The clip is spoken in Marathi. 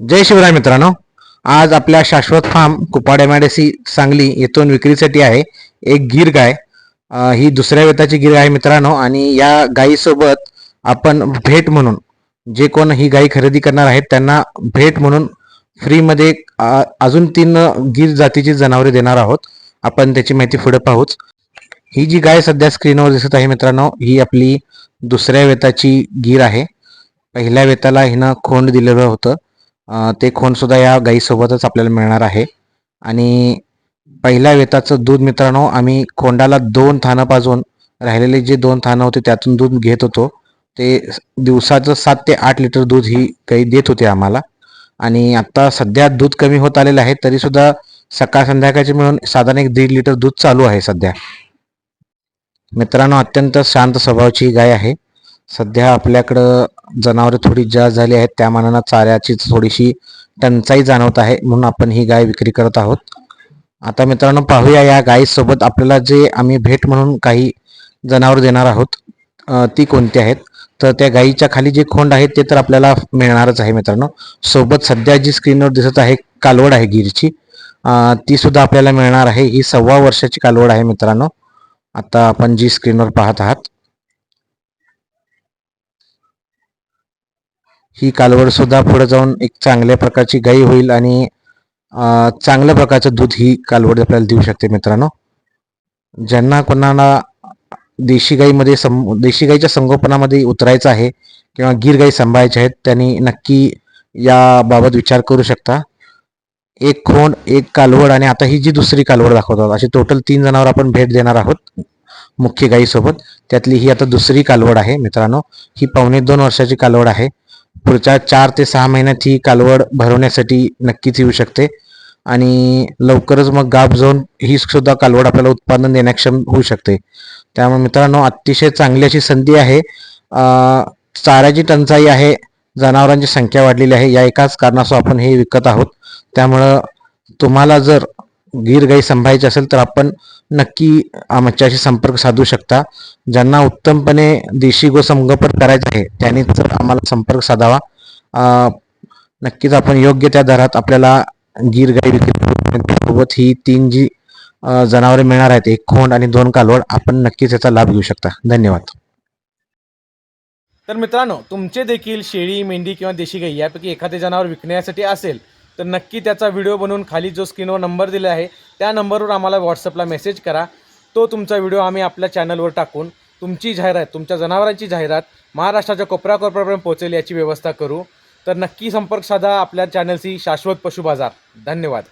जय शिवराय मित्रांनो. आज आपल्या शाश्वत फार्म कुपाड एम सांगली येथून विक्रीसाठी आहे एक गीर गाय. ही दुसऱ्या वेताची गीर आहे मित्रांनो आणि या गायीसोबत आपण भेट म्हणून जे कोण ही गाय खरेदी करणार आहेत त्यांना भेट म्हणून फ्रीमध्ये अजून तीन गीर जातीची जनावरे देणार आहोत. आपण त्याची माहिती पुढे पाहूच. ही जी गाय सध्या स्क्रीनवर दिसत आहे मित्रांनो ही आपली दुसऱ्या वेताची गीर आहे. पहिल्या वेताला हिनं खोंड दिलेलं होतं. ते खोंड सुद्धा या गाईसोबतच आपल्याला मिळणार आहे. आणि पहिल्या वेताचं दूध मित्रांनो आम्ही खोंडाला दोन थानं पाजून राहिलेले जे दोन थानं होते त्यातून दूध घेत होतो. ते दिवसाचं सात ते आठ लिटर दूध ही गाई देत होते आम्हाला. आणि आता सध्या दूध कमी होत आलेलं आहे तरी सुद्धा सकाळ संध्याकाळचे मिळून साधारण एक दीड लिटर दूध चालू आहे सध्या. मित्रांनो अत्यंत शांत स्वभावाची गाय आहे. सध्या आपल्याकडं जनावरे थोडी जास्त झाली आहेत त्या मानानं चाऱ्याची थोडीशी टंचाई जाणवत आहे म्हणून आपण ही गाय विक्री करत आहोत. आता मित्रांनो पाहूया या गायीसोबत आपल्याला जे आम्ही भेट म्हणून काही जनावर देणार आहोत ती कोणती आहेत? तर त्या गायीच्या खाली जे खोंड आहेत ते तर आपल्याला मिळणारच आहे मित्रांनो. सोबत सध्या जी स्क्रीनवर दिसत आहे कालवड आहे गिरची ती सुद्धा आपल्याला मिळणार आहे. ही सव्वा वर्षाची कालवड आहे मित्रांनो. आता आपण जी स्क्रीनवर पाहत आहात ही कालवड सुद्धा पुढे जाऊन एक चांगल्या प्रकारची गाई होईल आणि चांगल्या प्रकारचं दूध ही कालवड आपल्याला देऊ शकते मित्रांनो. ज्यांना कोणाला देशी गाईमध्ये सं देशी गाईच्या संगोपनामध्ये उतरायचं आहे किंवा गीर गाई सांभाळायच्या आहेत त्यांनी नक्की याबाबत विचार करू शकता. एक खोंड एक कालवड आणि आता ही जी दुसरी कालवड दाखवतात अशी टोटल तीन जणांवर आपण भेट देणार आहोत मुख्य गाईसोबत. त्यातली ही आता दुसरी कालवड आहे मित्रांनो. ही पावणे दोन वर्षाची कालवड आहे. पुढच्या चार ते सहा महिन्यात ही कालवड भरवण्यासाठी नक्कीच येऊ शकते. आणि लवकरच मग गाप जाऊन ही सुद्धा कालवड आपल्याला उत्पादन देण्याक्षम होऊ शकते. त्यामुळे मित्रांनो अतिशय चांगली अशी संधी आहे. चाऱ्याची टंचाई आहे जनावरांची संख्या वाढलेली आहे. या एकाच कारणास्तव आपण हे विकत आहोत. त्यामुळं तुम्हाला जर गीर गाई सांभाळायची असेल तर आपण नक्की आमच्याशी संपर्क साधू शकता. ज्यांना उत्तमपणे देशी गोसंगोपन करायचं आहे त्यांनी तर आम्हाला संपर्क साधावा. नक्कीच आपण योग्य त्या दरात आपल्याला गीर गाई विक्री सोबत ही तीन जी जनावरे मिळणार आहेत एक खोंड आणि दोन कालवड आपण नक्कीच याचा लाभ घेऊ शकता. धन्यवाद. तर मित्रांनो तुमचे देखील शेळी मेंढी किंवा देशी गाई यापैकी एखादे जनावर विकण्यासाठी असेल तर नक्की त्याचा व्हिडिओ बनवून खाली जो स्क्रीनवर नंबर दिला आहे त्या नंबरवर आम्हाला व्हॉट्सअपला मेसेज करा. तो तुमचा व्हिडिओ आम्ही आपल्या चॅनलवर टाकून तुमची जाहिरात तुमच्या जनावरांची जाहिरात महाराष्ट्राच्या कोपऱ्याकोपऱ्यापर्यंत पोहोचेल याची व्यवस्था करू. तर नक्की संपर्क साधा आपल्या चॅनलशी शाश्वत पशु बाजार धन्यवाद.